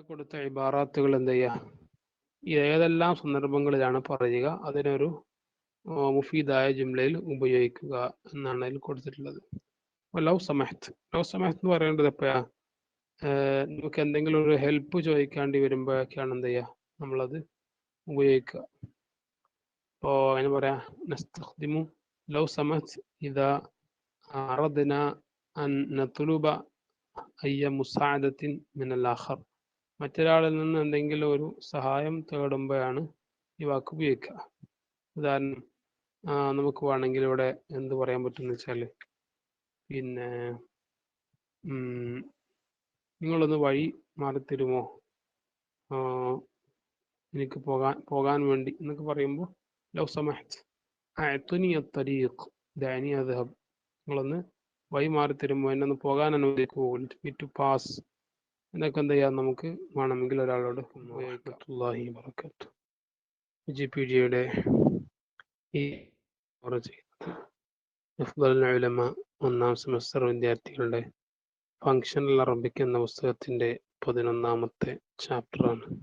കൊടുത്ത ഇബാറാത്തുകൾ എന്ത് ചെയ്യുക? ഏതെല്ലാം സന്ദർഭങ്ങളിലാണ് പറയുക? അതിനൊരു മുഫീദായ ജുംലയിൽ ഉപയോഗിക്കുക എന്നാണ് അതിൽ കൊടുത്തിട്ടുള്ളത്. അപ്പോൾ ലവ് സമഹത്ത്. ലവ് സമഹത്ത് എന്ന് പറയേണ്ടത് എപ്പോഴാ? നമുക്ക് എന്തെങ്കിലും ഒരു ഹെൽപ്പ് ചോദിക്കാണ്ടി വരുമ്പോഴൊക്കെയാണ് എന്ത് ചെയ്യുക? നമ്മളത് ഉപയോഗിക്കുക. അപ്പോൾ അതിന് പറയാ നസ്തഖ്ദിമു ലവ് സമഹത്ത് ഇതാ അറദ്ന അൻ നത്തുലുബ അയ്യ മുസാദത്തിൻ മിനൽ ആഖർ. മറ്റൊരാളിൽ നിന്ന് എന്തെങ്കിലും ഒരു സഹായം തേടുമ്പോഴാണ് ഈ വാക്ക് ഉപയോഗിക്കുക. ഉദാഹരണം നമുക്ക് വേണമെങ്കിൽ ഇവിടെ എന്ത് പറയാൻ പറ്റുമെന്ന് വെച്ചാൽ പിന്നെ നിങ്ങളൊന്ന് വഴി മാറിത്തരുമോ? എനിക്ക് പോകാൻ പോകാൻ വേണ്ടി എന്നൊക്കെ പറയുമ്പോൾ ലവ് സമഹത്ത് നിങ്ങളൊന്ന് വഴി മാറിത്തരുമോ? എന്നെ ഒന്ന് പോകാൻ അനുവദിക്കുമോ? ടു പാസ് എന്നൊക്കെ എന്ത് ചെയ്യാം? നമുക്ക് വേണമെങ്കിൽ ഒരാളോട് ജി പി ജിയുടെ ഈ ചെയ്യുന്നത്. ഒന്നാം സെമസ്റ്റർ വിദ്യാർത്ഥികളുടെ ഫങ്ഷണൽ അറബിക് എന്ന പുസ്തകത്തിന്റെ പതിനൊന്നാമത്തെ ചാപ്റ്ററാണ്.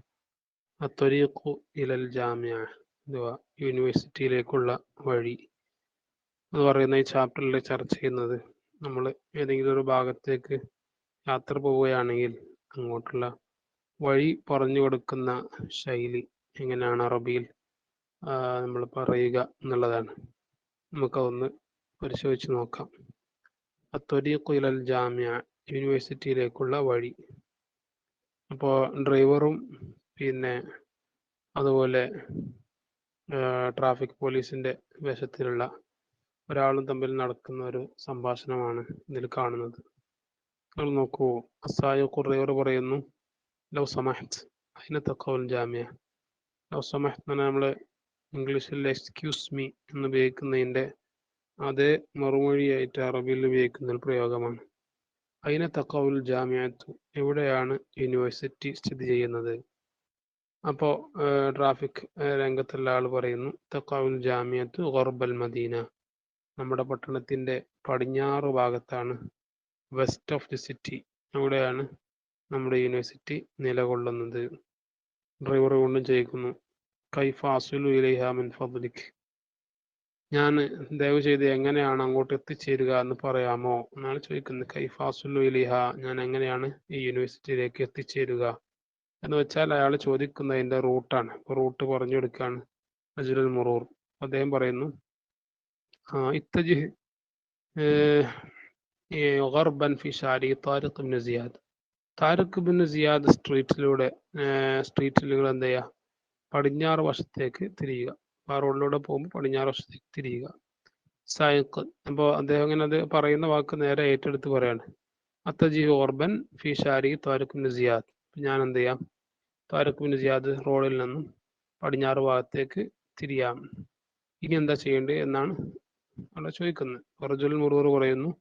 അത്വരീഖു ഇലൽ ജാമ്യ അഥവാ യൂണിവേഴ്സിറ്റിയിലേക്കുള്ള വഴി. എന്ന് പറയുന്ന ഈ ചാപ്റ്ററിൽ ചർച്ച ചെയ്യുന്നത് നമ്മൾ ഏതെങ്കിലും ഒരു ഭാഗത്തേക്ക് യാത്ര പോവുകയാണെങ്കിൽ അങ്ങോട്ടുള്ള വഴി പറഞ്ഞു കൊടുക്കുന്ന ശൈലി എങ്ങനെയാണ് അറബിയിൽ നമ്മൾ പറയുക എന്നുള്ളതാണ്. നമുക്കതൊന്ന് പരിശോധിച്ച് നോക്കാം. അത്വരീഖു ഇലൽ ജാമ്യ യൂണിവേഴ്സിറ്റിയിലേക്കുള്ള വഴി. അപ്പോൾ ഡ്രൈവറും പിന്നെ അതുപോലെ ട്രാഫിക് പോലീസിന്റെ വേഷത്തിലുള്ള ഒരാളും തമ്മിൽ നടക്കുന്ന ഒരു സംഭാഷണമാണ് ഇതിൽ കാണുന്നത്. നോക്കൂ. അസായ പറയുന്നു ലൗ സമഹത്ത് അതിനെ തക്കവൽ ജാമ്യ ലൗ സമഹത്ത് എന്ന് നമ്മൾ ഇംഗ്ലീഷിൽ എക്സ്ക്യൂസ് മീ എന്ന് ഉപയോഗിക്കുന്നതിന്റെ അതേ മറുമൊഴിയായിട്ട് അറബിയിൽ ഉപയോഗിക്കുന്ന പ്രയോഗമാണ്. അതിനെ തക്കവുൽ ജാമ്യത്തു എവിടെയാണ് യൂണിവേഴ്സിറ്റി സ്ഥിതി ചെയ്യുന്നത്? അപ്പോൾ ട്രാഫിക് രംഗത്തുള്ള ആൾ പറയുന്നു തക്കവുൽ ജാമ്യത്തു ഗർബൽ മദീന. നമ്മുടെ പട്ടണത്തിന്റെ പടിഞ്ഞാറ് ഭാഗത്താണ് വെസ്റ്റ് ഓഫ് ദി സിറ്റി അവിടെയാണ് നമ്മുടെ യൂണിവേഴ്സിറ്റി നിലകൊള്ളുന്നത്. ഡ്രൈവർ കൊണ്ടും ചെയ്യിക്കുന്നു കൈഫാസുലു ഇലൈഹാമിൻ ഫബ്ലിക് ഞാൻ ദയവ് ചെയ്ത് എങ്ങനെയാണ് അങ്ങോട്ട് എത്തിച്ചേരുക എന്ന് പറയാമോ? എന്നാണ് ചോദിക്കുന്നത്. കൈഫ ഇലിഹ ഞാൻ എങ്ങനെയാണ് ഈ യൂണിവേഴ്സിറ്റിയിലേക്ക് എത്തിച്ചേരുക? എന്ന് വെച്ചാൽ അയാൾ ചോദിക്കുന്നതിന്റെ റൂട്ടാണ് റൂട്ട് പറഞ്ഞു കൊടുക്കുകയാണ് അജുൽ മുറൂർ. അദ്ദേഹം പറയുന്നു ആ ഗർബൻ ഫി Shari Tariq bin Ziyad. Tariq bin Ziyad സ്ട്രീറ്റിലൂടെ സ്ട്രീറ്റിലുകൾ എന്ത് ചെയ്യുക പടിഞ്ഞാറ് വശത്തേക്ക് തിരിയുക. ആ റോഡിലൂടെ പോകുമ്പോൾ പടിഞ്ഞാറ് വശത്തേക്ക് തിരിയുക. സായിഖ് അപ്പോൾ അദ്ദേഹം ഇങ്ങനെ അത് പറയുന്ന വാക്ക് നേരെ ഏറ്റെടുത്ത് പറയാണ്. അത്തജി ഓർബൻ ഫി ഷാരി താരിഖ് ബിൻ സിയാദ്. ഞാൻ എന്ത് ചെയ്യാം? താരിഖ് ബിൻ സിയാദ് റോഡിൽ നിന്നും പടിഞ്ഞാറ് ഭാഗത്തേക്ക് തിരിയാം. ഇനി എന്താ ചെയ്യേണ്ടത് എന്നാണ് അവിടെ ചോദിക്കുന്നത്. റജുൽ മുറൂർ പറയുന്നു.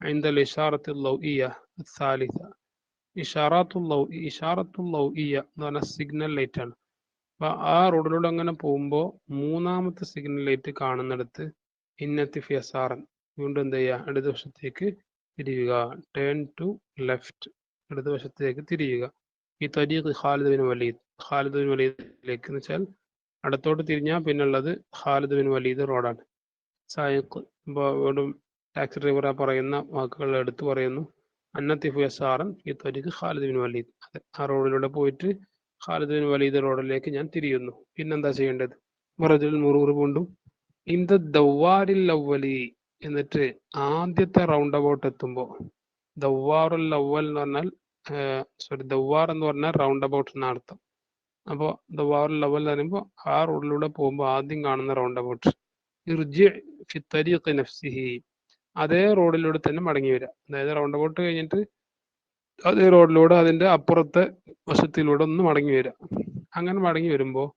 عند الإشارة الضوئية الثالثة ഇഷാറാത്തു ലൗ ഇഷാറത്തു ലൗ ഇയ എന്ന് പറഞ്ഞ സിഗ്നൽ ലൈറ്റ് ആണ് അപ്പൊ ആ റോഡിലൂടെ അങ്ങനെ പോകുമ്പോൾ മൂന്നാമത്തെ സിഗ്നൽ ലൈറ്റ് കാണുന്നിടത്ത് ഇന്നത്തി ഫിയസാറൻ വീണ്ടും എന്ത് ചെയ്യുക ഇടതുവശത്തേക്ക് തിരിയുക ടേൺ ടു ലെഫ്റ്റ് ഇടതുവശത്തേക്ക് തിരിയുക ഈ തരീഖ് Khalid bin Waleed Khalid bin വലീദിലേക്ക് എന്ന് വെച്ചാൽ അടുത്തോട്ട് തിരിഞ്ഞാൽ പിന്നുള്ളത് ഖാലിദ് ബിൻ വലീദ് റോഡാണ് സായിഖ് ഇപ്പോൾ വീണ്ടും ടാക്സി ഡ്രൈവർ ആ പറയുന്ന വാക്കുകൾ എടുത്തു പറയുന്നു. അന്നത്തിഫു യസാറൻ ഈ ത്വരിക്ക് ഖാലിദ് ബിൻ വലീദ്. അതെ ആ റോഡിലൂടെ പോയിട്ട് ഖാലിദ് ബിൻ വലീദ് റോഡിലേക്ക് ഞാൻ തിരിയുന്നു. പിന്നെന്താ ചെയ്യേണ്ടത്? മറജുൽ മുറൂർ കൊണ്ടും ഇന്ത ദവാരിൽ അവലി എന്നിട്ട് ആദ്യത്തെ റൗണ്ട് അബൌട്ട് എത്തുമ്പോൾ ദവാറുൽ അവൽ എന്ന് പറഞ്ഞാൽ സോറി ദവാർ എന്ന് പറഞ്ഞാൽ റൗണ്ട് അബൌട്ട് എന്ന അർത്ഥം. അപ്പോൾ ദവാറുൽ ലവൽ എന്ന് പറയുമ്പോൾ ആ റോഡിലൂടെ പോകുമ്പോൾ ആദ്യം കാണുന്ന റൗണ്ട് അബൌട്ട് ഇർജി ഫി തരീഖ് നഫ്സിഹി. അതേ റോഡിലൂടെ തന്നെ മടങ്ങി വരിക അതായത് റൗണ്ട് അബൌട്ട് കഴിഞ്ഞിട്ട് അതേ റോഡിലൂടെ അതിന്റെ അപ്പുറത്തെ വശത്തിലൂടെ ഒന്ന് മടങ്ങി വരിക അങ്ങനെ മടങ്ങി വരുമ്പോൾ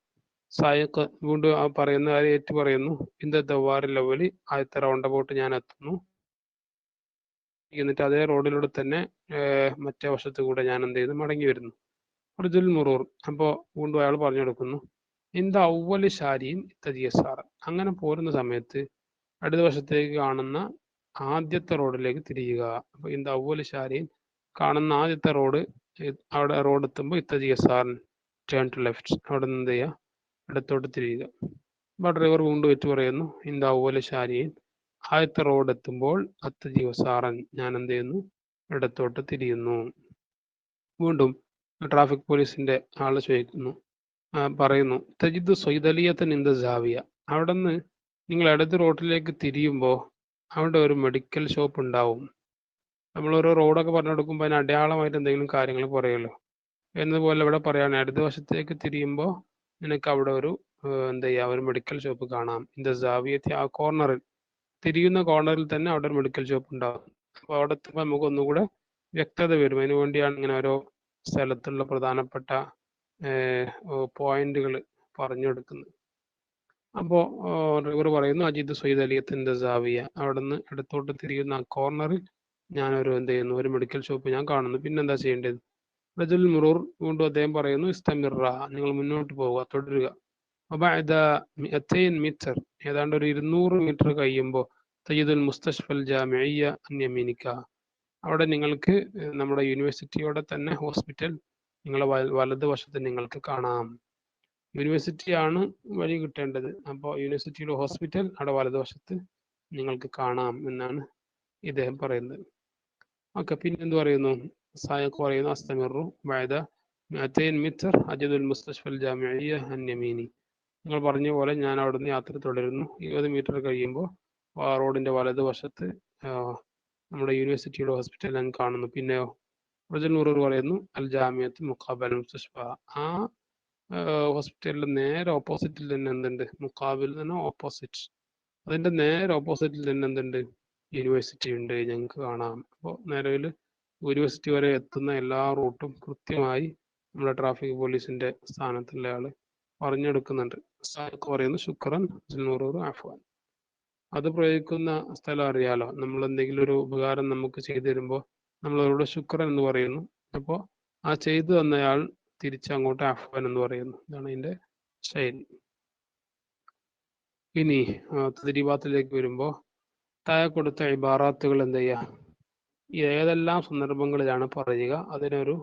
സായക്ക് വീണ്ടും ആ പറയുന്ന കാര്യം ഏറ്റു പറയുന്നു. ഇന്ത ദവാറി ലെവലി ആദ്യത്തെ റൗണ്ട് അബൌട്ട് ഞാൻ എത്തുന്നു. എന്നിട്ട് അതേ റോഡിലൂടെ തന്നെ മറ്റേ വശത്ത് കൂടെ ഞാൻ എന്ത് ചെയ്യുന്നു മടങ്ങി വരുന്നു. അർജുൽ മുറൂർ. അപ്പോൾ വീണ്ടും അയാൾ പറഞ്ഞു കൊടുക്കുന്നു ഇന്ത ഔവൽ ശാരിയും ഇത്തജിയസാറ് അങ്ങനെ പോരുന്ന സമയത്ത് അടുത്ത വശത്തേക്ക് കാണുന്ന ആദ്യത്തെ റോഡിലേക്ക് തിരിയുക. അപ്പൊ ഇന്ത് ഔവൽ ശാരിയും കാണുന്ന ആദ്യത്തെ റോഡ് അവിടെ റോഡ് എത്തുമ്പോൾ ഇത്തജി ആർ ടേൺ ടു ലെഫ്റ്റ് അവിടെ നിന്ന് എന്ത് ചെയ്യുക? ഇടത്തോട്ട് തിരിയുക. അപ്പോൾ ഡ്രൈവർ വീണ്ടും വെച്ച് പറയുന്നു. ഇന്ത് പോലെ ശാരിയൻ ആദ്യത്തെ റോഡ് എത്തുമ്പോൾ അത്തജി യസാറൻ ഞാൻ എന്ത് ചെയ്യുന്നു? ഇടത്തോട്ട് തിരിയുന്നു. വീണ്ടും ട്രാഫിക് പോലീസിന്റെ ആൾ ചോദിക്കുന്നു. പറയുന്നു തജിദ് സൊയ്തലിയത്തൻ ഇന്ത ജാവിയ. അവിടെ നിന്ന് നിങ്ങൾ ഇടത് റോഡിലേക്ക് തിരിയുമ്പോൾ അവിടെ ഒരു മെഡിക്കൽ ഷോപ്പ് ഉണ്ടാവും. നമ്മൾ ഓരോ റോഡൊക്കെ പറഞ്ഞു കൊടുക്കുമ്പോൾ അതിന് അടയാളമായിട്ട് എന്തെങ്കിലും കാര്യങ്ങൾ പറയുമല്ലോ എന്നതുപോലെ ഇവിടെ പറയുകയാണെങ്കിൽ ഇടത് വശത്തേക്ക് തിരിയുമ്പോൾ നിനക്ക് അവിടെ ഒരു എന്താ ചെയ്യുക ഒരു മെഡിക്കൽ ഷോപ്പ് കാണാം. ഇൻ ദ ജാവിയത്തെ ആ കോർണറിൽ തിരിയുന്ന കോർണറിൽ തന്നെ അവിടെ ഒരു മെഡിക്കൽ ഷോപ്പ് ഉണ്ടാകും അപ്പോൾ അവിടെ എത്തുമ്പോൾ നമുക്ക് ഒന്നുകൂടെ വ്യക്തത വരും. അതിനു വേണ്ടിയാണ് ഇങ്ങനെ ഓരോ സ്ഥലത്തുള്ള പ്രധാനപ്പെട്ട പോയിന്റുകൾ പറഞ്ഞു കൊടുക്കുന്നത്. അപ്പോൾ ഡ്രൈവർ പറയുന്നു അജിത് സയ്യിദ് അലിയത്തിന്റെ ജാവിയ അവിടെ നിന്ന് ഇടത്തോട്ട് തിരിയുന്ന ആ കോർണറിൽ ഞാനൊരു എന്ത് ചെയ്യുന്നു ഒരു മെഡിക്കൽ ഷോപ്പ് ഞാൻ കാണുന്നു. പിന്നെന്താ ചെയ്യേണ്ടത്? റജുൽ മുറൂർ വീണ്ടും അദ്ദേഹം പറയുന്നു ഇസ്തമിറ നിങ്ങൾ മുന്നോട്ട് പോവുക തുടരുക. മീറ്റർ ഏതാണ്ട് ഒരു ഇരുന്നൂറ് മീറ്റർ കഴിയുമ്പോൾ തയ്യദുൽ മുസ്തഷ്ഫൽ ജാമിയ അന്യമീനിക്ക. അവിടെ നിങ്ങൾക്ക് നമ്മുടെ യൂണിവേഴ്സിറ്റിയോടെ തന്നെ ഹോസ്പിറ്റൽ നിങ്ങളെ വല- വലതുവശത്ത് നിങ്ങൾക്ക് കാണാം. യൂണിവേഴ്സിറ്റി ആണ് വഴി കിട്ടേണ്ടത്. അപ്പോൾ യൂണിവേഴ്സിറ്റിയുടെ ഹോസ്പിറ്റൽ അവിടെ വലതുവശത്ത് നിങ്ങൾക്ക് കാണാം എന്നാണ് ഇദ്ദേഹം പറയുന്നത്. ഓക്കെ പിന്നെ എന്ത് പറയുന്നു സായക്ക് പറയുന്നു. അസ്തമിറു മിഅത്തൈൻ മീറ്റർ അജദുൽ മുസ്തഷ്ഫൽ ജാമിയ അന്യമീനി. നിങ്ങൾ പറഞ്ഞ പോലെ ഞാൻ അവിടുന്ന് യാത്ര തുടരുന്നു. ഇരുപത് മീറ്റർ കഴിയുമ്പോൾ ആ റോഡിന്റെ വലതുവശത്ത് നമ്മുടെ യൂണിവേഴ്സിറ്റിയുടെ ഹോസ്പിറ്റൽ ഞാൻ കാണുന്നു. പിന്നെയോ നൂറൂർ പറയുന്നു അൽ ജാമിയത്ത് മുഖാബൽ മുസ്തഷ്ഫ ആ ഹോസ്പിറ്റലിന്റെ നേരെ ഓപ്പോസിറ്റിൽ തന്നെ എന്തുണ്ട്? മുക്കാബിൽ തന്നെ ഓപ്പോസിറ്റ്. അതിന്റെ നേരെ ഓപ്പോസിറ്റിൽ തന്നെ എന്തുണ്ട്? യൂണിവേഴ്സിറ്റി ഉണ്ട് ഞങ്ങൾക്ക് കാണാം. അപ്പോൾ നിലവിൽ യൂണിവേഴ്സിറ്റി വരെ എത്തുന്ന എല്ലാ റൂട്ടും കൃത്യമായി നമ്മുടെ ട്രാഫിക് പോലീസിന്റെ സ്ഥാനത്തുള്ള ആൾ പറഞ്ഞെടുക്കുന്നുണ്ട്. സാർക്ക് പറയുന്നു ശുക്രൻ നൂറൂർ അഫ്വാൻ അത് പ്രയോഗിക്കുന്ന സ്ഥലം അറിയാലോ? നമ്മൾ എന്തെങ്കിലും ഒരു ഉപകാരം നമുക്ക് ചെയ്തു തരുമ്പോൾ നമ്മൾ അവരോട് ശുക്രൻ എന്ന് പറയുന്നു. അപ്പോൾ ആ ചെയ്തു തന്നയാൾ തിരിച്ച് അങ്ങോട്ട് അഫ്വാൻ എന്ന് പറയുന്നു. ഇതാണ് ഇതിന്റെ ശൈലി ഇനി തദ്രീബാത്തിലേക്ക് വരുമ്പോൾ താഴെ കൊടുത്ത ഇബാറാത്തുകൾ എന്ത് ചെയ്യുക? ഏതെല്ലാം സന്ദർഭങ്ങളിലാണ് പറയുക? അതിനൊരു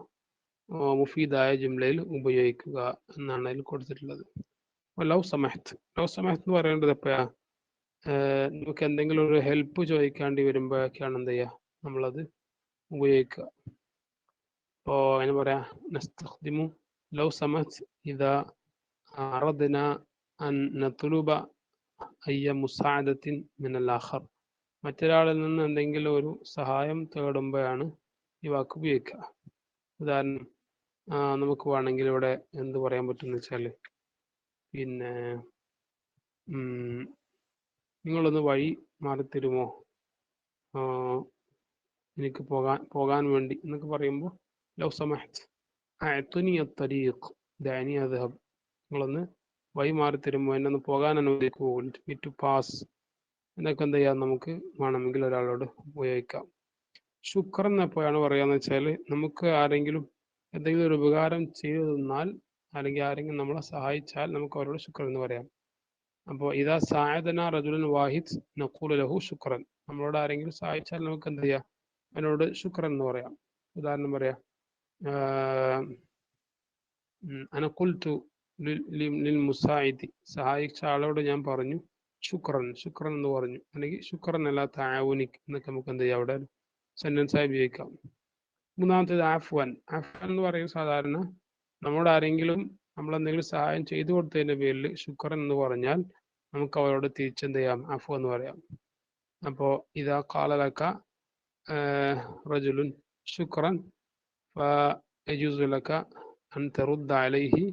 മുഫീദായ ജുംലയിൽ ഉപയോഗിക്കുക എന്നാണ് അതിൽ കൊടുത്തിട്ടുള്ളത്. ലവ് സമഹത്ത്. ലവ് സമഹത്ത് എന്ന് പറയേണ്ടത് എപ്പോഴാ? നമുക്ക് എന്തെങ്കിലും ഒരു ഹെൽപ്പ് ചോദിക്കാണ്ടി വരുമ്പോഴൊക്കെയാണ് എന്ത് ചെയ്യുക? നമ്മളത് ഉപയോഗിക്കുക. ഇപ്പോൾ അതിന് പറയാ നസ്തഖ്ദിമു ലൗ സമത് ഇതാ അറദ്ന അൻ നത്തുലുബ അയ്യ മുസാദത്തിൻ മിനല്ലാഹർ മറ്റൊരാളിൽ നിന്ന് എന്തെങ്കിലും ഒരു സഹായം തേടുമ്പോഴാണ് ഈ വാക്ക് ഉപയോഗിക്കുക. ഉദാഹരണം നമുക്ക് വേണമെങ്കിൽ ഇവിടെ എന്ത് പറയാൻ പറ്റുമെന്ന് വെച്ചാൽ പിന്നെ നിങ്ങളൊന്ന് വഴി മാറിത്തരുമോ എനിക്ക് പോകാൻ പോകാൻ വേണ്ടി എന്നൊക്കെ പറയുമ്പോൾ ലവ് സമഹത്ത് അഅ്തുനി الطريق. دعني അദ്ഹബ് നിങ്ങളൊന്ന് വഴി മാറിത്തരുമോ എന്നെ ഒന്ന് പോകാൻ അനുവദിക്കുമോ മീ ടു പാസ് എന്നൊക്കെ എന്ത് ചെയ്യാം? നമുക്ക് വേണമെങ്കിൽ ഒരാളോട് ഉപയോഗിക്കാം. ശുക്രൻ എപ്പോഴാണ് പറയുകയെന്ന് വെച്ചാൽ നമുക്ക് ആരെങ്കിലും എന്തെങ്കിലും ഒരു ഉപകാരം ചെയ്തു തന്നാൽ അല്ലെങ്കിൽ ആരെങ്കിലും നമ്മളെ സഹായിച്ചാൽ നമുക്ക് അവരോട് ശുക്രൻ എന്ന് പറയാം. അപ്പോൾ ഇതാ സായദന റജുലൻ വാഹിദ് നഖൂല ലഹു ശുക്രൻ. നമ്മളോട് ആരെങ്കിലും സഹായിച്ചാൽ നമുക്ക് എന്ത് ചെയ്യാം? അവനോട് ശുക്രൻ എന്ന് പറയാം. ഉദാഹരണം പറയാം. അന കുൽത്തു ലിൽ- ലിൽ- ലിൽ മുസായിദി സഹായിച്ച ആളോട് ഞാൻ പറഞ്ഞു ശുക്രൻ ശുക്രൻ എന്ന് പറഞ്ഞു. അല്ലെങ്കിൽ ശുക്രൻ അല്ല താവുനിക് എന്നൊക്കെ നമുക്ക് എന്ത് ചെയ്യാം അവിടെ? സെന്റൻസ് ആയി ഉപയോഗിക്കാം. മൂന്നാമത്തേത് ആഫ്വാൻ. ആഫ്വാൻ എന്ന് പറയുന്നത് സാധാരണ. നമ്മുടെ ആരെങ്കിലും നമ്മൾ എന്തെങ്കിലും സഹായം ചെയ്തു കൊടുത്തതിന്റെ പേരിൽ ശുക്രൻ എന്ന് പറഞ്ഞാൽ നമുക്ക് അവരോട് തിരിച്ചെന്ത് ചെയ്യാം? അഫു എന്ന് പറയാം. അപ്പോ ഇതാ കാലലക്ക റജുലുൻ ശുക്രൻ ഫയജൂസു ലക അൻ തറുദ്ദ അലൈഹി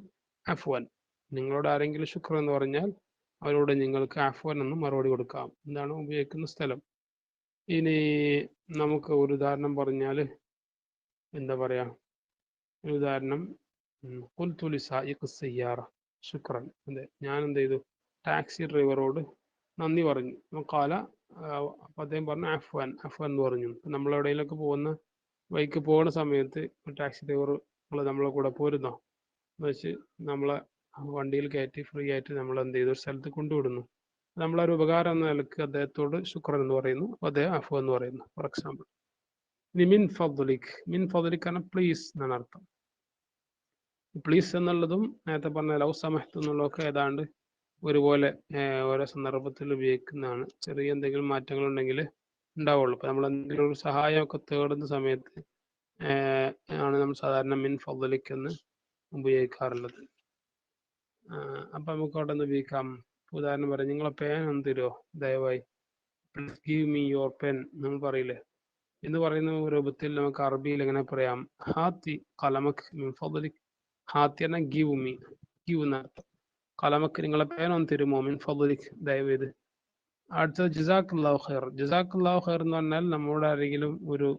അഫ്വൻ. നിങ്ങളോട് ആരെങ്കിലും ശുക്ർ എന്ന് പറഞ്ഞാൽ അവരോട് നിങ്ങൾക്ക് അഫ്വൻ എന്ന് മറുപടി കൊടുക്കാം. എന്താണ് ഉപയോഗിക്കുന്ന സ്ഥലം. ഇനി നമുക്ക് ഒരു ഉദാഹരണം പറഞ്ഞാൽ എന്താ പറയാ? ഒരു ഉദാഹരണം ഉം, ഖുൽതു ലിസായിഖ് സയ്യാറ ശുക്രൻ. അതെ ഞാൻ എന്ത് ചെയ്തു? ടാക്സി ഡ്രൈവറോട് നന്ദി പറഞ്ഞു. കാല അപ്പൊ അദ്ദേഹം പറഞ്ഞു അഫ്വാൻ അഫ്വാൻ എന്ന് പറഞ്ഞു. നമ്മൾ പോകുന്ന ബൈക്ക് പോകുന്ന സമയത്ത് ടാക്സി ഡ്രൈവർ നമ്മളെ കൂടെ പോരുന്നോ? എന്ന് വെച്ച് നമ്മളെ വണ്ടിയിൽ കയറ്റി ഫ്രീ ആയിട്ട് നമ്മൾ എന്ത് ചെയ്തു? ഒരു സ്ഥലത്ത് കൊണ്ടുവിടുന്നു ഒരു ഉപകാരം എന്ന നിലയ്ക്ക് അദ്ദേഹത്തോട് ശുക്രൻ എന്ന് പറയുന്നു. അദ്ദേഹം അഫു എന്ന് പറയുന്നു. ഫോർ എക്സാമ്പിൾ ഇനി മിൻ ഫദ്ലിക്. മിൻ ഫദ്ലിക് ആണ് പ്ലീസ് എന്നാണ് അർത്ഥം. പ്ലീസ് എന്നുള്ളതും നേരത്തെ പറഞ്ഞ ലവ് സമഹത്ത് എന്നുള്ളതൊക്കെ ഏതാണ്ട് ഒരുപോലെ ഓരോ സന്ദർഭത്തിൽ ഉപയോഗിക്കുന്നതാണ്. ചെറിയ എന്തെങ്കിലും മാറ്റങ്ങൾ ഉണ്ടെങ്കിൽ ഉണ്ടാവുള്ളൂ. അപ്പൊ നമ്മൾ എന്തെങ്കിലും ഒരു സഹായമൊക്കെ തേടുന്ന സമയത്ത് ആണ് നമ്മൾ സാധാരണ മിൻ ഫദ്ലിക് എന്ന് ഉപയോഗിക്കാറുള്ളത്. അപ്പൊ നമുക്ക് അവിടെ നിന്ന് ഉപയോഗിക്കാം. ഉദാഹരണം പറയാം. നിങ്ങളെ പേൻ ഒന്ന് തരുമോ ദയവായി. Please give me your pen നമ്മൾ പറയില്ലേ? എന്ന് പറയുന്ന രൂപത്തിൽ നമുക്ക് അറബിയിൽ എങ്ങനെ പറയാം? ഹാത്തി കലമക് മിൻ ഫദ്ലിക് ഹാത്തി എന്ന ഗീവ് മീ ഗീവ് എന്നർത്ഥം കലമക്ക് നിങ്ങളെ പേൻ ഒന്ന് തരുമോ? മിൻ ഫദ്ലിക് ദയവേത് അടുത്തത് ജസാഖുല്ലാഹു ഖൈർ. ജസാഖുല്ലാഹു ഖൈർ എന്ന് പറഞ്ഞാൽ നമ്മുടെ ആരെങ്കിലും ഒരു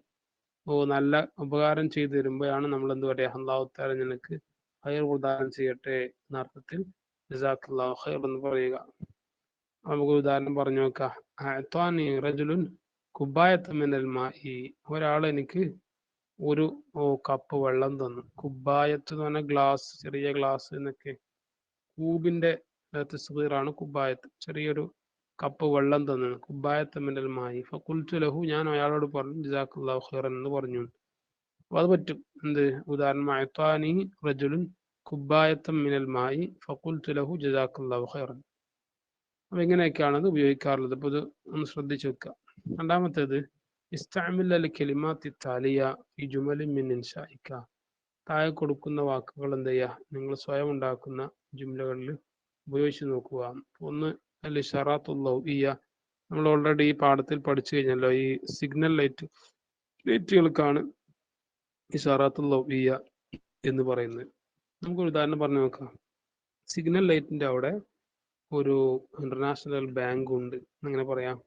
നല്ല ഉപകാരം ചെയ്തു തരുമ്പോഴാണ് നമ്മൾ എന്ത് പറയുക അള്ളാഹു താല നിനക്ക് ഖൈർ പ്രദാനം ചെയ്യട്ടെ എന്ന അർത്ഥത്തിൽ ജസാഖുല്ലാഹു ഖൈർ എന്ന് പറയുക. നമുക്ക് ഉദാഹരണം പറഞ്ഞു നോക്കാം. അഅ്താനി റജുലുൻ കുബായത്ത് മിനൽ മായി ഒരാൾ എനിക്ക് ഒരു കപ്പ് വെള്ളം തന്നു. കുബായത്ത് എന്ന് പറഞ്ഞാൽ ഗ്ലാസ് ചെറിയ ഗ്ലാസ് എന്നൊക്കെ. കൂബിന്റെ തസ്ബീറാണ് കുബായത്ത് ചെറിയൊരു കപ്പ് വെള്ളം തന്നു കുബായത്ത് മിനൽ മായി ഫഖുൽതു ലഹു ഞാൻ അയാളോട് പറഞ്ഞു ജസാഖുല്ലാഹു ഖൈറൻ എന്ന് പറഞ്ഞു. അപ്പൊ അത് പറ്റും. എന്ത്? ഉദാഹരണം അഅ്താനി റജുലുൻ കുബായത്തം മിനൽ മായി ഫഖുൽതു ലഹു ജസാഖുല്ലാഹു ഖൈറൻ. അപ്പൊ ഇങ്ങനെയൊക്കെയാണ് അത് ഉപയോഗിക്കാറുള്ളത്. അപ്പൊ ഇത് ഒന്ന് ശ്രദ്ധിച്ചു വെക്കുക. രണ്ടാമത്തേത് ഇസ്താമിൽ അൽ കെലിമാത്തി താലിയ ഈ ജുമലി മിൻ ഇൻഷായിക്ക താഴെ കൊടുക്കുന്ന വാക്കുകൾ എന്ത് ചെയ്യുക നിങ്ങൾ സ്വയം ഉണ്ടാക്കുന്ന ജുംലകളിൽ ഉപയോഗിച്ച് നോക്കുക. ഒന്ന് അൽ ഇഷാറാത്ത് ലൗഇയ നമ്മൾ ഓൾറെഡി ഈ പാഠത്തിൽ പഠിച്ചു കഴിഞ്ഞല്ലോ ഈ സിഗ്നൽ ലൈറ്റ് ലൈറ്റുകൾക്കാണ് ഇഷാറാത്ത് ലൗഇയ എന്ന് പറയുന്നത്. നമുക്ക് ഉദാഹരണം പറഞ്ഞു നോക്കാം. സിഗ്നൽ ലൈറ്റിന്റെ അവിടെ ഒരു ഇന്റർനാഷണൽ ബാങ്ക് ഉണ്ട്. അങ്ങനെ പറയാം.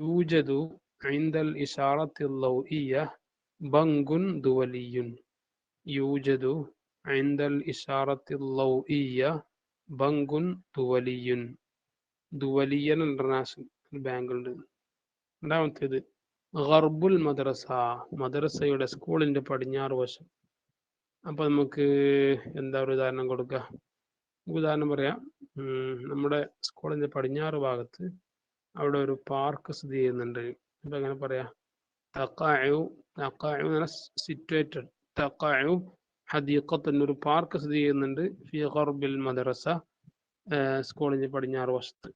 യൂജതു ഐന്ദൽ ഇഷാറത്തിൽ ലൗഇയ ബങ്കുൻ ദുവലിയുൻ. യൂജതു ഐന്ദൽ ഇഷാറത്തിൽ ലൗഇയ ബങ്കുൻ ദുവലിയുൻ. ദുവലിയൻ ഇന്റർനാഷണൽ ബാങ്ക് ഉണ്ട് രണ്ടാമത്തേത് ഖർബുൽ മദ്രസ മദ്രസയുടെ സ്കൂളിന്റെ പടിഞ്ഞാറ് വശം. അപ്പൊ നമുക്ക് എന്താ ഒരു ഉദാഹരണം കൊടുക്കുക ഉദാഹരണം പറയാം. നമ്മുടെ സ്കൂളിന്റെ പടിഞ്ഞാറ് ഭാഗത്ത് അവിടെ ഒരു പാർക്ക് സ്ഥിതി ചെയ്യുന്നുണ്ട്. അപ്പൊ എങ്ങനെ പറയാ? തക്കായു തക്കായു എന്ന് സിറ്റുവേറ്റഡ് തക്കായു ഹദീഖത്ത് ഒരു പാർക്ക് സ്ഥിതി ചെയ്യുന്നുണ്ട്. ഫി ഖർബിൽ മദ്രസ. ആഹ് സ്കൂളിന്റെ പടിഞ്ഞാറ് വശത്ത്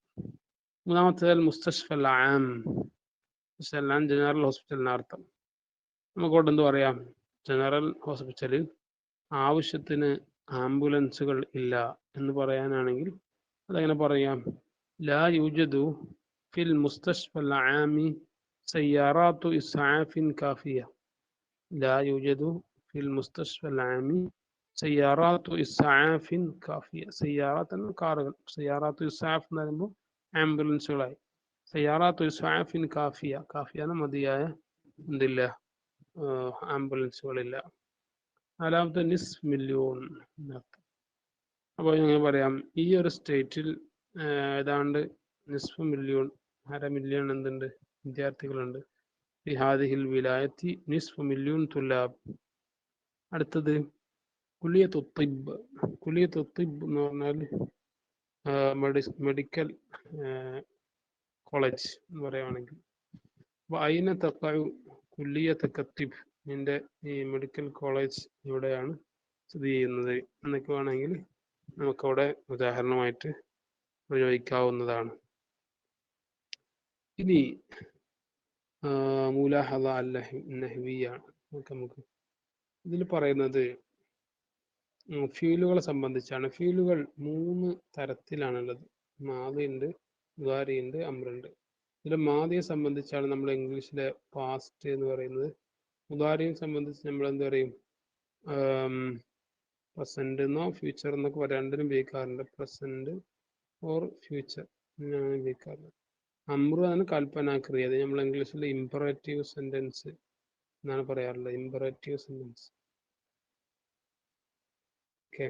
മൂന്നാമത്തേത് മുസ്തഷ്ഫൽ ആം. മുസ്തഷ്ഫൽ ആം ജനറൽ ഹോസ്പിറ്റലിന് അർത്ഥം. നമുക്കോട്ട് എന്ത് പറയാം? ജനറൽ ഹോസ്പിറ്റലിൽ ആവശ്യത്തിന് ആംബുലൻസുകൾ ഇല്ല എന്ന് പറയാനാണെങ്കിൽ അതെങ്ങനെ പറയാം? ലാ യൂജദു ഫിൽ മുസ്തഷ്ഫൽ ആമി സയ്യാറാത്തു ഇസ്ആഫിൻ കാഫിയ. ലാ യൂജദു ഫിൽ മുസ്തഷ്ഫൽ ആമി സയ്യാറാത്തു ഇസാഫിൻ കാഫിയ സയ്യാറാത്ത് എന്ന കാറുകൾ സയ്യാറാത്തു ഇസാഫ് എന്ന് പറയുമ്പോൾ ആംബുലൻസുകളായി. സയ്യാറാത്തു ഇസാഫിൻ കാഫിയ കാഫിയ എന്ന മതിയായ എന്തില്ല ആംബുലൻസുകളില്ല. നാലാമത്തെ നിസ് മില്യോൺ അപ്പോൾ ഞങ്ങൾ പറയാം ഈ ഒരു സ്റ്റേറ്റിൽ ഏതാണ്ട് നിസ്ഫ് മില്യോൺ അര മില്യൺ എന്തുണ്ട്? വിദ്യാർത്ഥികളുണ്ട്. ഹാദിഹിൽ വിലായത്തി നിസ്ഫ് മില്യൂൺ തുലാബ്. അടുത്തത് കുലിയത്ത് തിബ് കുലിയത്ത് തിബ് എന്ന് പറഞ്ഞാൽ മെഡിക്കൽ കോളേജ് എന്ന് പറയുകയാണെങ്കിൽ അപ്പോൾ അയിന തക്കായു കുല്ലിയത്ത് കത്തിബ് നിന്റെ ഈ മെഡിക്കൽ കോളേജ് ഇവിടെയാണ് സ്ഥിതി ചെയ്യുന്നത് എന്നൊക്കെ വേണമെങ്കിൽ നമുക്കവിടെ ഉദാഹരണമായിട്ട് പ്രയോഗിക്കാവുന്നതാണ്. ഇനി മൂലാഹദ അല്ലഹി നെഹ്വിയാണ് നമുക്ക് ഇതിൽ പറയുന്നത് ഫ്യൂലുകളെ സംബന്ധിച്ചാണ്. ഫ്യൂലുകൾ മൂന്ന് തരത്തിലാണുള്ളത്. മാതയുണ്ട് ഉണ്ട് ദ്വാരി ഉണ്ട് അമ്രുണ്ട്. ഇതിൽ മാതയെ സംബന്ധിച്ചാണ് നമ്മൾ ഇംഗ്ലീഷിലെ പാസ്റ്റ് എന്ന് പറയുന്നത്. ഉദാരിയെ സംബന്ധിച്ച് നമ്മൾ എന്താ പറയും? പ്രസന്റ് എന്നോ ഫ്യൂച്ചർ എന്നൊക്കെ രണ്ടിനും ഉപയോഗിക്കാറുണ്ട്. പ്രസന്റ് ഓർ ഫ്യൂച്ചർ എന്നാണ് ഉപയോഗിക്കാറുള്ളത്. അമ്രു ആണ് കൽപ്പനാക്രിയ. അത് നമ്മൾ ഇംഗ്ലീഷിൽ ഇമ്പറേറ്റീവ് സെന്റൻസ് എന്നാണ് പറയാറുള്ളത്. ഇമ്പറേറ്റീവ് സെന്റൻസ് ഓക്കെ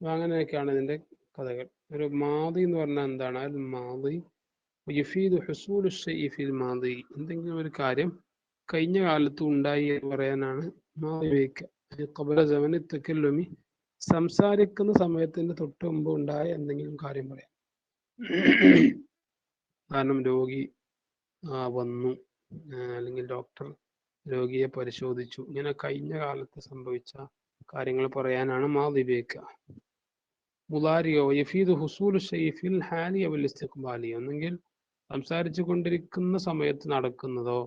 അങ്ങനെയൊക്കെയാണ് ഇതിന്റെ കഥകൾ. ഒരു മാതി എന്ന് പറഞ്ഞാൽ എന്താണ്? അൽ മാതി മാതി എന്തെങ്കിലും ഒരു കാര്യം കഴിഞ്ഞ കാലത്ത് ഉണ്ടായി എന്ന് പറയാനാണ് മാതി ഉപയോഗിക്കുക സംസാരിക്കുന്ന സമയത്തിന്റെ തൊട്ട് മുമ്പ് ഉണ്ടായ എന്തെങ്കിലും കാര്യം പറയാം. കാരണം രോഗി വന്നു. അല്ലെങ്കിൽ ഡോക്ടർ രോഗിയെ പരിശോധിച്ചു. ഇങ്ങനെ കഴിഞ്ഞ കാലത്ത് സംഭവിച്ച കാര്യങ്ങൾ പറയാനാണ് മാതി ഉപയോഗിക്കുക മുലാരിയോ യഫീദ് ഹുസൂൽ ഷെയ്ഫിൽ ഹാലി അവൽ ഒന്നെങ്കിൽ സംസാരിച്ചു കൊണ്ടിരിക്കുന്ന സമയത്ത് നടക്കുന്നതോ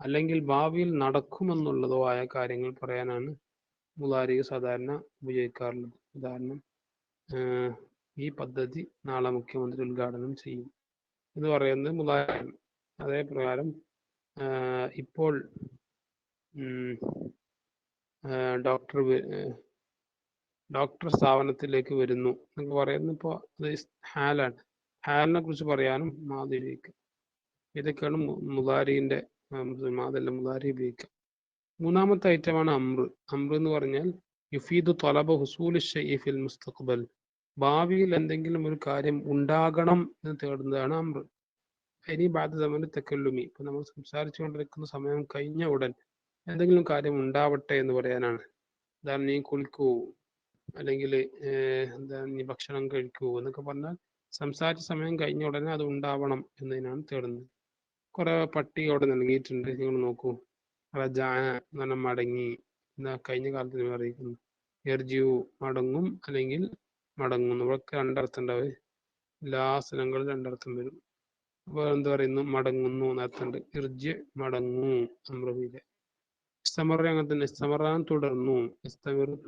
അല്ലെങ്കിൽ ഭാവിയിൽ നടക്കുമെന്നുള്ളതോ ആയ കാര്യങ്ങൾ പറയാനാണ് മുലാരി സാധാരണ ഉപയോഗിക്കാറുള്ളത്. ഉദാഹരണം ഈ പദ്ധതി നാളെ മുഖ്യമന്ത്രി ഉദ്ഘാടനം ചെയ്യും എന്ന് പറയുന്നത് മുലാരി അതേപ്രകാരം ഇപ്പോൾ ഡോക്ടർ ഡോക്ടർ സ്ഥാപനത്തിലേക്ക് വരുന്നു എന്നൊക്കെ പറയുന്നത് ഇപ്പോൾ അത് ഹാലാണ്. ഹാലിനെ കുറിച്ച് പറയാനും മാതിരി ഉപയോഗിക്കാം. ഇതൊക്കെയാണ് മുതാരിന്റെ മാതല്ല മുതാരി ഉപയോഗിക്കുക മൂന്നാമത്തെ ഐറ്റമാണ് അമ്ര. അമ്ര എന്ന് പറഞ്ഞാൽ യുഫീദ് തൊലബ ഹുസൂൽ ഫിൽ മുസ്തഖ്ബൽ. ഭാവിയിൽ എന്തെങ്കിലും ഒരു കാര്യം ഉണ്ടാകണം എന്ന് തേടുന്നതാണ് അമ്ര. ഇനി ബാധ സമയം തെക്കല്ലുമി. ഇപ്പൊ നമ്മൾ സംസാരിച്ചു കൊണ്ടിരിക്കുന്ന സമയം കഴിഞ്ഞ ഉടൻ എന്തെങ്കിലും കാര്യം ഉണ്ടാവട്ടെ എന്ന് പറയാനാണ്. ഉദാഹരണം നീ കുളിക്കൂ അല്ലെങ്കിൽ എന്താ നീ ഭക്ഷണം കഴിക്കൂ എന്നൊക്കെ പറഞ്ഞാൽ സംസാരിച്ച സമയം കഴിഞ്ഞ ഉടനെ അത് ഉണ്ടാവണം എന്നതിനാണ് തേടുന്നത്. കുറെ പട്ടിക അവിടെ നൽകിയിട്ടുണ്ട്. നിങ്ങൾ നോക്കൂ. റജാന എന്ന് പറഞ്ഞാൽ മടങ്ങി. എന്നാ കഴിഞ്ഞ കാലത്ത് അറിയിക്കുന്നു. എർജിയു മടങ്ങും അല്ലെങ്കിൽ മടങ്ങുന്നു. ഇവിടെയൊക്കെ രണ്ടർത്ഥം ഉണ്ടാവും. എല്ലാ സ്ഥലങ്ങളും രണ്ടർത്ഥം വരും. അപ്പൊ എന്താ പറയുന്നു? മടങ്ങുന്നു എന്നർത്ഥമുണ്ട്. ഇർജി മടങ്ങൂ അമ്രവിയിലെ ഇസ്തമറ അങ്ങനെ തന്നെ ഇസ്തമറാൻ തുടർന്നു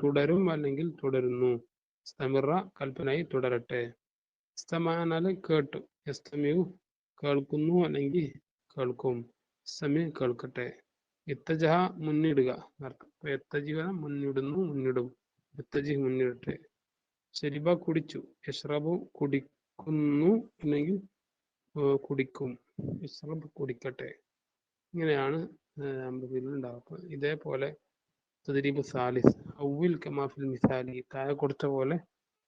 തുടരും അല്ലെങ്കിൽ തുടരുന്നു. ഇസ്തമിറ കൽപ്പനയായി തുടരട്ടെ. ഇസ്തമാനാല് കേട്ടു. ഇസ്തമിയു കേൾക്കുന്നു അല്ലെങ്കിൽ കേൾക്കും. ഇസ്തമി കേൾക്കട്ടെ. ഇത്തജഹ മുന്നിടുക. എന്നർത്ഥം മുന്നിടുന്നു മുന്നിടും. ഇത്തജി മുന്നിടട്ടെ. ശരിബ കുടിച്ചു. യഷ്റബു കുടിക്കുന്നു അല്ലെങ്കിൽ കുടിക്കും. യഷ്റബ് കുടിക്കട്ടെ. ഇങ്ങനെയാണ് അമ്പതിൽ ഉണ്ടാവുക അപ്പൊ ഇതേപോലെ സാലിസ് താഴെ കൊടുത്ത പോലെ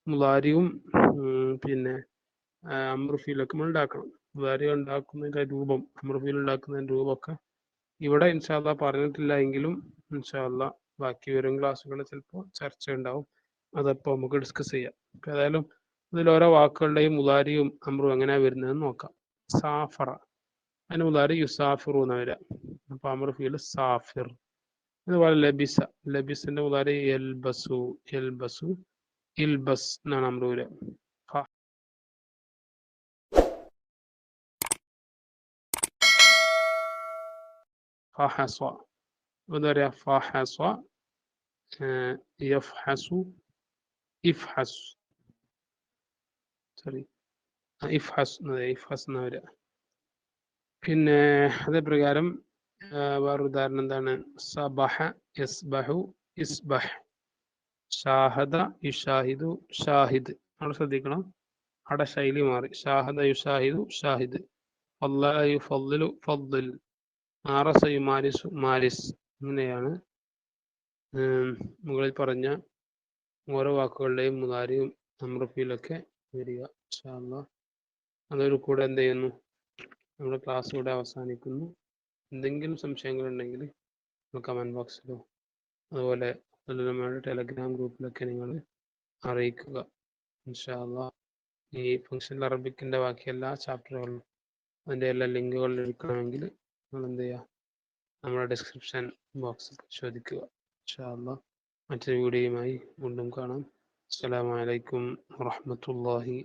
മുലാരിയും പിന്നെ അമൃഫീലൊക്കെ നമ്മൾ ഉണ്ടാക്കണം. മുലാരി ഉണ്ടാക്കുന്നതിന്റെ രൂപം അമൃഫീൽ ഉണ്ടാക്കുന്നതിന്റെ രൂപമൊക്കെ ഇവിടെ ഇൻഷാല്ല പറഞ്ഞിട്ടില്ല എങ്കിലും ഇൻഷാല്ല ബാക്കി വരും ക്ലാസ്സുകളിൽ ചിലപ്പോൾ ചർച്ച ഉണ്ടാവും അതപ്പോൾ നമുക്ക് ഡിസ്കസ് ചെയ്യാം. ഏതായാലും ഇതിൽ ഓരോ വാക്കുകളുടെയും മുലാരിയും അമ്രും എങ്ങനെയാ വരുന്നതെന്ന് നോക്കാം. സാഫറ. അതിന് മുലാരി യുസാഫിറു എന്ന് വരാം അപ്പൊ അമർ ഫീൽ സാഫിർ അതുപോലെ ലബിസ ലബിസിന്റെ മുലാരി എൽബസു എൽബസു ഇൽബസ് എന്നാണ് അമർ വരിക ഫ ഫഹസ എന്താ പറയാ ഫഹസ ഏർ യഫ്ഹസു ഇഫ്ഹസ് സോറി ഇഫ്ഹസ് അതെ ഇഫ്ഹസ് എന്നാ വരിക പിന്നെ അതേപ്രകാരം വേറെ ഉദാഹരണം എന്താണ്? സബഹ യസ്ബഹു ഇസ്ബഹ്. ഷാഹദ യുഷാഹിദു ഷാഹിദ്. അവിടെ ശ്രദ്ധിക്കണം. അവിടെ ശൈലി മാറി. ഷാഹദ യുഷാഹിദു ഷാഹിദ്. ഫല്ല യുഫദ്ദിലു ഫദ്ദിൽ. മാറസ യുമാരിസു മാരിസ്. ഇങ്ങനെയാണ് മുകളിൽ പറഞ്ഞ ഓരോ വാക്കുകളുടെയും മുതാരിയും അമ്രഫിയിലൊക്കെ വരിക. അതൊരു കൂടെ എന്ത് ചെയ്യുന്നു? നമ്മുടെ ക്ലാസ് ഇവിടെ അവസാനിക്കുന്നു. എന്തെങ്കിലും സംശയങ്ങൾ ഉണ്ടെങ്കിൽ കമന്റ് ബോക്സിലോ അതുപോലെ നമ്മുടെ ടെലഗ്രാം ഗ്രൂപ്പിലൊക്കെ നിങ്ങൾ അറിയിക്കുക. ഈ ഫംഗ്ഷൻ അറബിക്കിന്റെ ബാക്കി എല്ലാ ചാപ്റ്ററുകളും അതിന്റെ എല്ലാ ലിങ്കുകളും എടുക്കണമെങ്കിൽ നിങ്ങൾ എന്ത് ചെയ്യുക നമ്മുടെ ഡിസ്ക്രിപ്ഷൻ ബോക്സിൽ പരിശോധിക്കുക ഇൻഷാ അല്ലാ മറ്റൊരു വീഡിയോയുമായി വീണ്ടും കാണാം. അസ്സലാമു അലൈക്കും വറഹ്മത്തുള്ളാഹി